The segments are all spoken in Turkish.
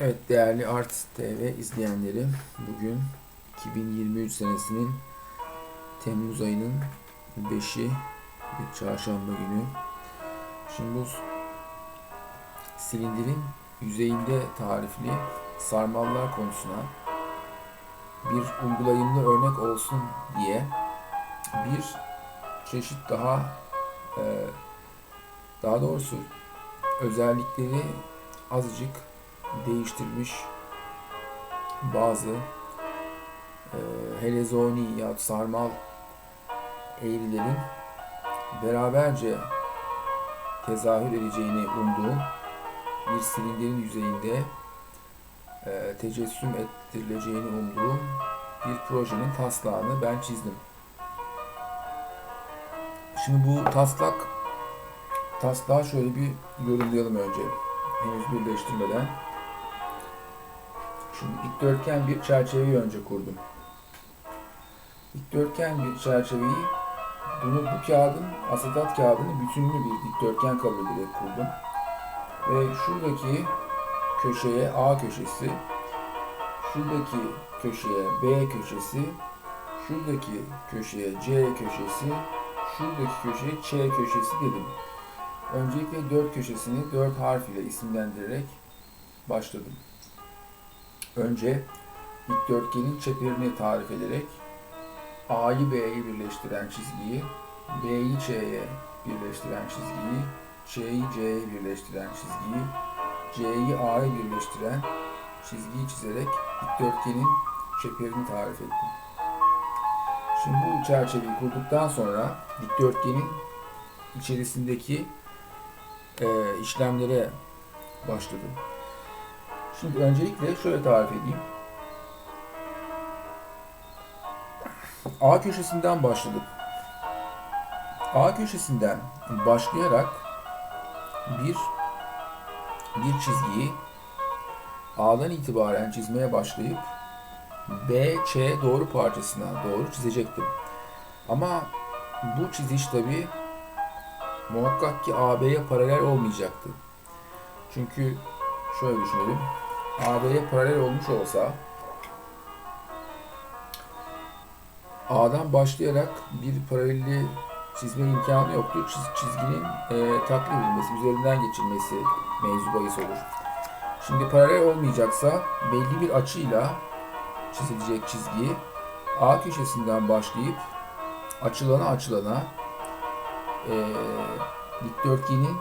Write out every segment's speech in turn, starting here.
Evet değerli Art TV izleyenleri bugün 2023 senesinin Temmuz ayının 5'i bir çarşamba günü. Şimdi bu silindirin yüzeyinde tarifli sarmallar konusuna bir uygulayımlı örnek olsun diye bir çeşit daha e, daha doğrusu özellikleri azıcık değiştirmiş bazı e, helezoni ya sarmal eğrilerin beraberce tezahür edeceğini umduğum bir silindirin yüzeyinde e, tecessüm ettirileceğini umduğum bir projenin taslağını ben çizdim. Şimdi bu taslak taslağı şöyle bir yorumlayalım önce. Henüz birleştirmeden. Şimdi dikdörtgen bir çerçeveyi önce kurdum. Dikdörtgen bir çerçeveyi bunu bu kağıdın, asetat kağıdını bütünlü bir dikdörtgen kabul ederek kurdum. Ve şuradaki köşeye A köşesi, şuradaki köşeye B köşesi, şuradaki köşeye C köşesi, şuradaki köşeye Ç köşesi dedim. Öncelikle dört köşesini dört harf ile isimlendirerek başladım. Önce dikdörtgenin çeperini tarif ederek A'yı B'ye birleştiren çizgiyi, B'yi C'ye birleştiren çizgiyi, C'yi C'ye birleştiren çizgiyi, C'yi A'ya birleştiren çizgiyi çizerek dikdörtgenin çeperini tarif ettim. Şimdi bu çerçeveyi kurduktan sonra dikdörtgenin içerisindeki e, işlemlere başladım. Şimdi öncelikle şöyle tarif edeyim. A köşesinden başladım. A köşesinden başlayarak bir bir çizgiyi A'dan itibaren çizmeye başlayıp B, Ç doğru parçasına doğru çizecektim. Ama bu çiziş tabi muhakkak ki AB'ye paralel olmayacaktı. Çünkü şöyle düşünelim. AB'ye paralel olmuş olsa A'dan başlayarak bir paraleli çizme imkanı yoktu. Çiz, çizginin e, taklit edilmesi, üzerinden geçilmesi mevzu bahis olur. Şimdi paralel olmayacaksa belli bir açıyla çizilecek çizgiyi A köşesinden başlayıp açılana açılana e, dikdörtgenin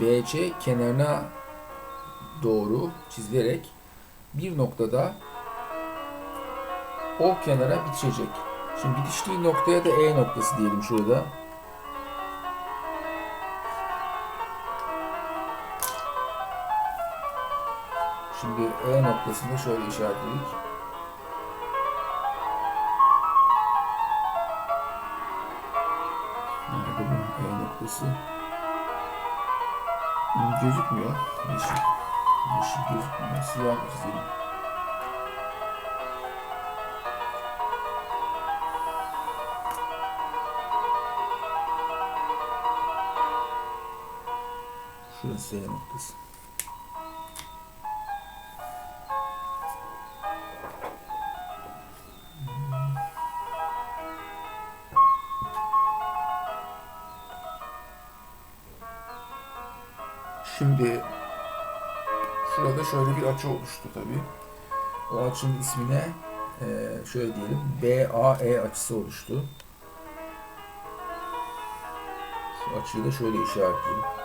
BC kenarına doğru çizilerek bir noktada o kenara bitişecek. Şimdi bitiştiği noktaya da E noktası diyelim şurada. Şimdi E noktasını şöyle işaretledik. Nerede bu E noktası? Gözükmüyor. Yeşil. Yeşil gözükmüyor. Siyah çizelim. Şurası E noktası. Şimdi şurada şöyle bir açı oluştu tabi. O açının ismine e, şöyle diyelim BAE açısı oluştu. Şu açıyı da şöyle işaretleyelim.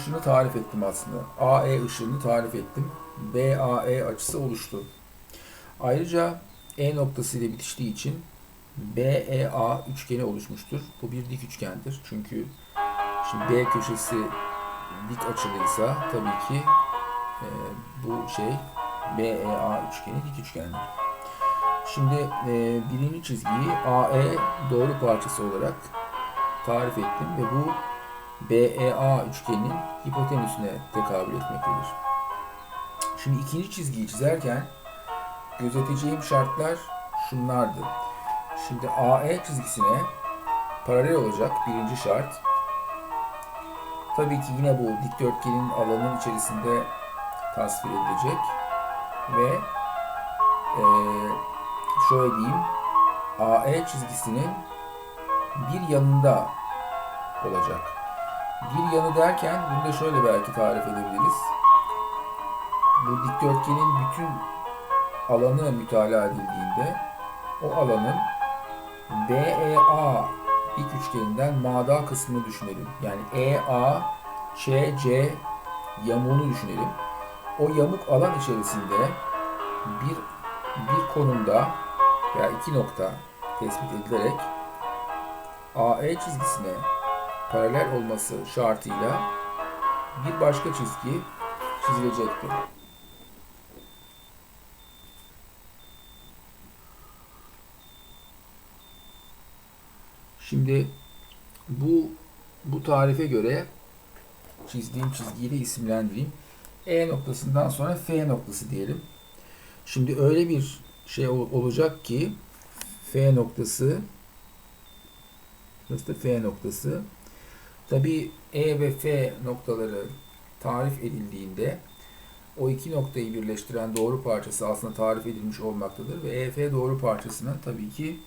Işını tarif ettim aslında. AE ışığını tarif ettim. BAE açısı oluştu. Ayrıca E noktası ile bitiştiği için BEA üçgeni oluşmuştur. Bu bir dik üçgendir. Çünkü şimdi B köşesi dik açılıysa tabii ki e, bu şey BEA üçgeni dik üçgendir. Şimdi e, birinci çizgiyi AE doğru parçası olarak tarif ettim ve bu BEA üçgeninin hipotenüsüne tekabül etmektedir. Şimdi ikinci çizgiyi çizerken gözeteceğim şartlar şunlardı. Şimdi AE çizgisine paralel olacak birinci şart. Tabii ki yine bu dikdörtgenin alanın içerisinde tasvir edilecek ve e, şöyle diyeyim AE çizgisinin bir yanında olacak. Bir yanı derken bunu da şöyle belki tarif edebiliriz. Bu dikdörtgenin bütün alanı mütalaa edildiğinde o alanın BEA dik üçgeninden mağda kısmını düşünelim. Yani EA, ÇC yamuğunu düşünelim. O yamuk alan içerisinde bir bir konumda veya iki nokta tespit edilerek AE çizgisine paralel olması şartıyla bir başka çizgi çizilecektir. Şimdi bu bu tarife göre çizdiğim çizgiyi de isimlendireyim. E noktasından sonra F noktası diyelim. Şimdi öyle bir şey olacak ki F noktası Burası da F noktası. Tabi E ve F noktaları tarif edildiğinde o iki noktayı birleştiren doğru parçası aslında tarif edilmiş olmaktadır ve EF doğru parçasının tabii ki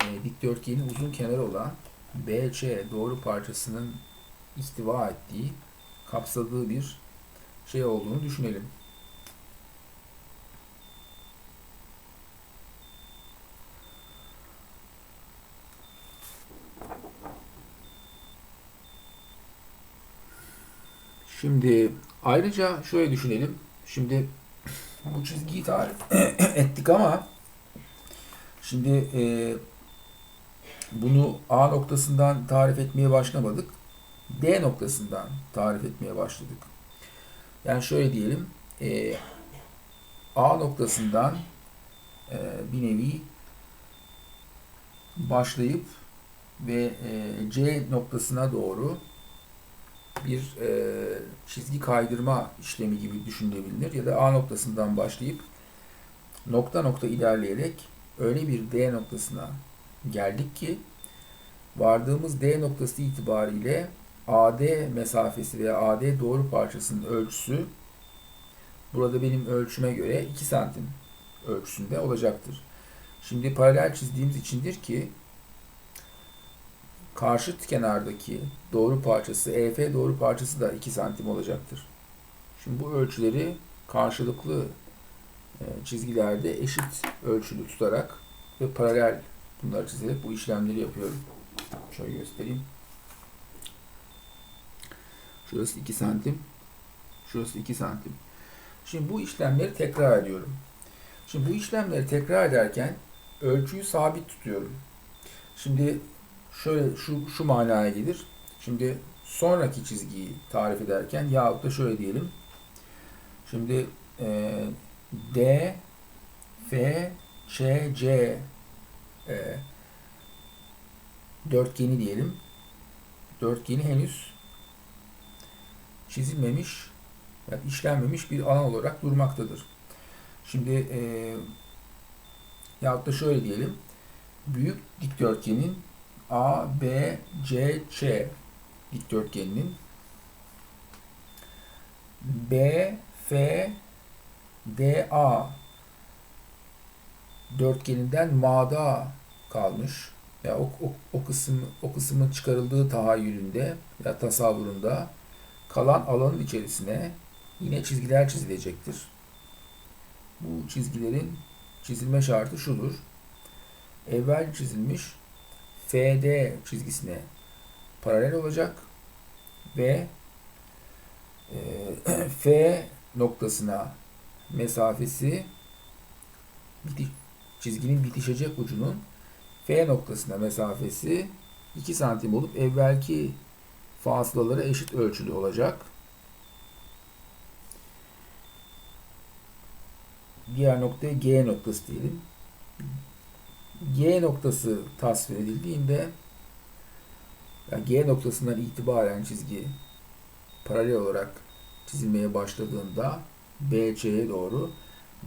e, dikdörtgenin uzun kenarı olan BC doğru parçasının ihtiva ettiği, kapsadığı bir şey olduğunu düşünelim. Şimdi ayrıca şöyle düşünelim. Şimdi bu çizgiyi tarif ettik ama şimdi e, bunu A noktasından tarif etmeye başlamadık. D noktasından tarif etmeye başladık. Yani şöyle diyelim. E, A noktasından e, bir nevi başlayıp ve e, C noktasına doğru bir e, çizgi kaydırma işlemi gibi düşünülebilir ya da A noktasından başlayıp nokta nokta ilerleyerek öyle bir D noktasına geldik ki vardığımız D noktası itibariyle AD mesafesi veya AD doğru parçasının ölçüsü burada benim ölçüme göre 2 santim ölçüsünde olacaktır. Şimdi paralel çizdiğimiz içindir ki karşıt kenardaki doğru parçası EF doğru parçası da 2 santim olacaktır. Şimdi bu ölçüleri karşılıklı e, çizgilerde eşit ölçülü tutarak ve paralel bunları çizerek bu işlemleri yapıyorum. Şöyle göstereyim. Şurası 2 santim. Şurası 2 santim. Şimdi bu işlemleri tekrar ediyorum. Şimdi bu işlemleri tekrar ederken ölçüyü sabit tutuyorum. Şimdi şöyle şu, şu manaya gelir. Şimdi sonraki çizgiyi tarif ederken yahut da şöyle diyelim. Şimdi e, D, F, Ç, C e, dörtgeni diyelim. Dörtgeni henüz çizilmemiş, yani işlenmemiş bir alan olarak durmaktadır. Şimdi e, yahut da şöyle diyelim. Büyük dikdörtgenin A, B, C, Ç dikdörtgeninin B, F, D, A dörtgeninden mağda kalmış. Ya o, o, o kısım o kısmın çıkarıldığı tahayyülünde ya tasavvurunda kalan alanın içerisine yine çizgiler çizilecektir. Bu çizgilerin çizilme şartı şudur. Evvel çizilmiş FD çizgisine paralel olacak ve e, F noktasına mesafesi çizginin bitişecek ucunun F noktasına mesafesi 2 santim olup evvelki fasılaları eşit ölçülü olacak. Diğer noktaya G noktası diyelim. G noktası tasvir edildiğinde yani G noktasından itibaren çizgi paralel olarak çizilmeye başladığında BC'ye doğru.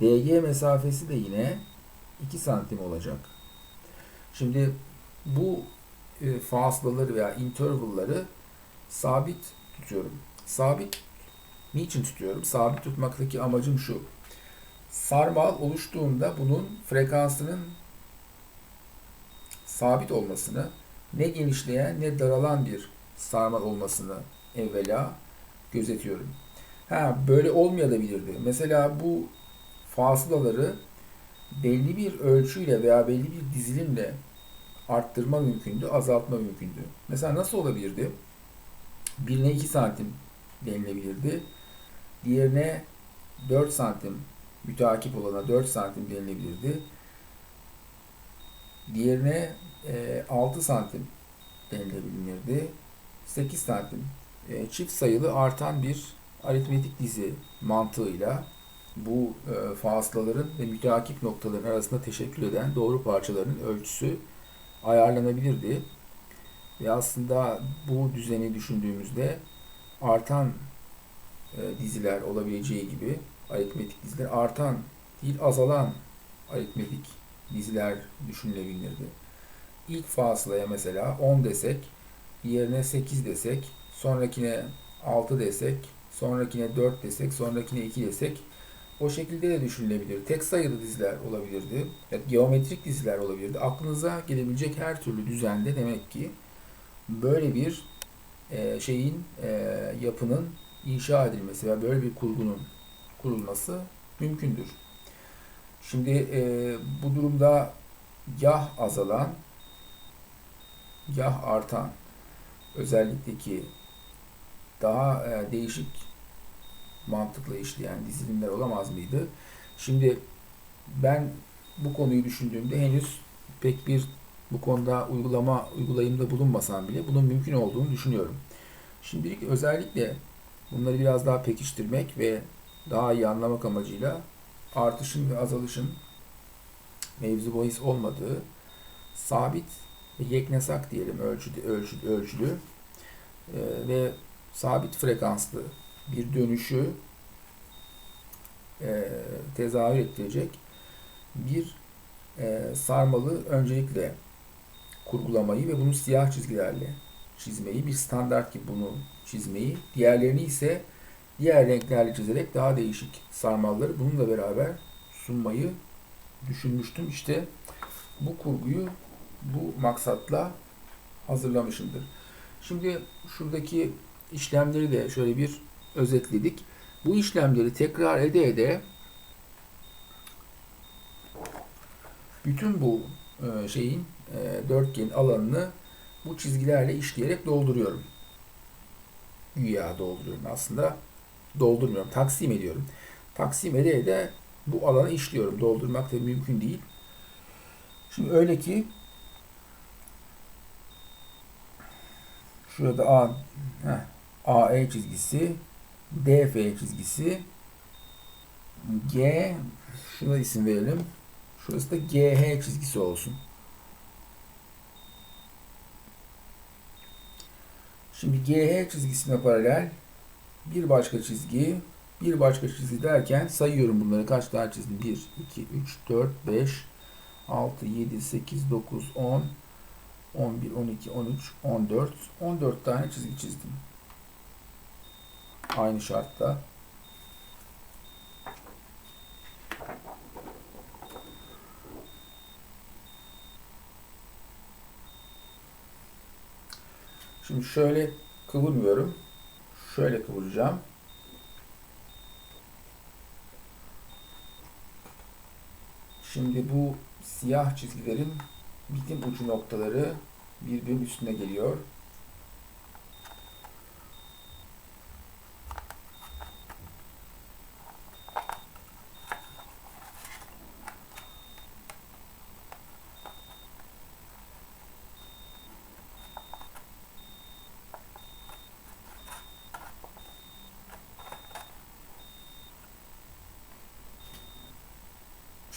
DG mesafesi de yine 2 santim olacak. Şimdi bu e, fasılaları veya intervalları sabit tutuyorum. Sabit niçin tutuyorum? Sabit tutmaktaki amacım şu. Sarmal oluştuğunda bunun frekansının sabit olmasını, ne genişleyen ne daralan bir sarmal olmasını evvela gözetiyorum. Ha böyle olmayabilirdi. Mesela bu fasılaları belli bir ölçüyle veya belli bir dizilimle arttırma mümkündü, azaltma mümkündü. Mesela nasıl olabilirdi? Birine 2 santim denilebilirdi. Diğerine 4 santim müteakip olana 4 santim denilebilirdi. Diğerine e, 6 santim denilebilirdi. 8 santim. E, çift sayılı artan bir aritmetik dizi mantığıyla bu e, fasılaların ve müteakip noktaların arasında teşekkül eden doğru parçaların ölçüsü ayarlanabilirdi. Ve aslında bu düzeni düşündüğümüzde artan e, diziler olabileceği gibi aritmetik diziler artan değil azalan aritmetik diziler düşünülebilirdi. İlk fasılaya mesela 10 desek, diğerine 8 desek, sonrakine 6 desek, sonrakine 4 desek, sonrakine 2 desek o şekilde de düşünülebilir. Tek sayılı diziler olabilirdi. Geometrik diziler olabilirdi. Aklınıza gelebilecek her türlü düzende demek ki böyle bir e, şeyin e, yapının inşa edilmesi veya böyle bir kurgunun kurulması mümkündür. Şimdi e, bu durumda yah azalan, yah artan özellikle ki daha e, değişik mantıkla işleyen dizilimler olamaz mıydı? Şimdi ben bu konuyu düşündüğümde henüz pek bir bu konuda uygulama uygulayımda bulunmasam bile bunun mümkün olduğunu düşünüyorum. Şimdilik özellikle bunları biraz daha pekiştirmek ve daha iyi anlamak amacıyla artışın ve azalışın mevzu bahis olmadığı sabit ve yeknesak diyelim ölçülü, ölçülü, ölçülü e, ve sabit frekanslı bir dönüşü e, tezahür ettirecek bir e, sarmalı öncelikle kurgulamayı ve bunu siyah çizgilerle çizmeyi, bir standart gibi bunu çizmeyi, diğerlerini ise diğer renklerle çizerek daha değişik sarmalları bununla beraber sunmayı düşünmüştüm. İşte bu kurguyu bu maksatla hazırlamışımdır. Şimdi şuradaki işlemleri de şöyle bir özetledik. Bu işlemleri tekrar ede ede bütün bu e, şeyin e, dörtgenin alanını bu çizgilerle işleyerek dolduruyorum. Güya dolduruyorum. Aslında doldurmuyorum. Taksim ediyorum. Taksim ede bu alanı işliyorum. Doldurmak da mümkün değil. Şimdi öyle ki şurada A heh, AE çizgisi DF çizgisi G şuna isim verelim. Şurası da GH çizgisi olsun. Şimdi GH çizgisine paralel bir başka çizgi, bir başka çizgi derken sayıyorum bunları kaç tane çizdim? 1, 2, 3, 4, 5, 6, 7, 8, 9, 10, 11, 12, 13, 14, 14 tane çizgi çizdim. Aynı şartta. Şimdi şöyle kıvırmıyorum. Şöyle kıvıracağım. Şimdi bu siyah çizgilerin bitim ucu noktaları birbirinin üstüne geliyor.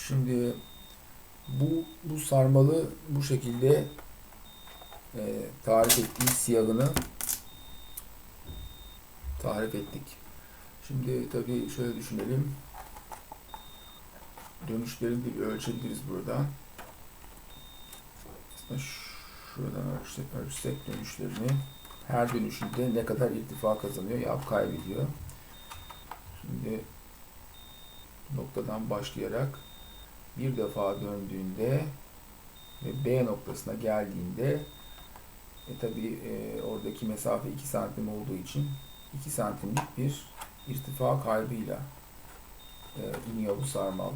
Şimdi bu bu sarmalı bu şekilde e, tarif ettiğim siyahını tarif ettik. Şimdi tabii şöyle düşünelim. Dönüşleri bir ölçebiliriz buradan. Aslında şuradan ölçsek, ölçsek dönüşlerini. Her dönüşünde ne kadar irtifa kazanıyor ya kaybediyor. Şimdi noktadan başlayarak bir defa döndüğünde ve B noktasına geldiğinde e tabi e, oradaki mesafe 2 santim olduğu için 2 santimlik bir irtifa kaybıyla e, iniyor bu sarmal.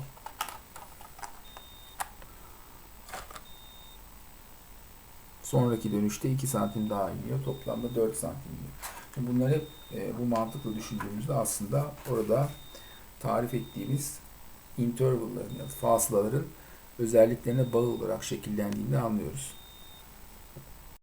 Sonraki dönüşte 2 santim daha iniyor. Toplamda 4 santim iniyor. Şimdi hep e, bu mantıkla düşündüğümüzde aslında orada tarif ettiğimiz interval'ların ya da fasılaların özelliklerine bağlı olarak şekillendiğini anlıyoruz.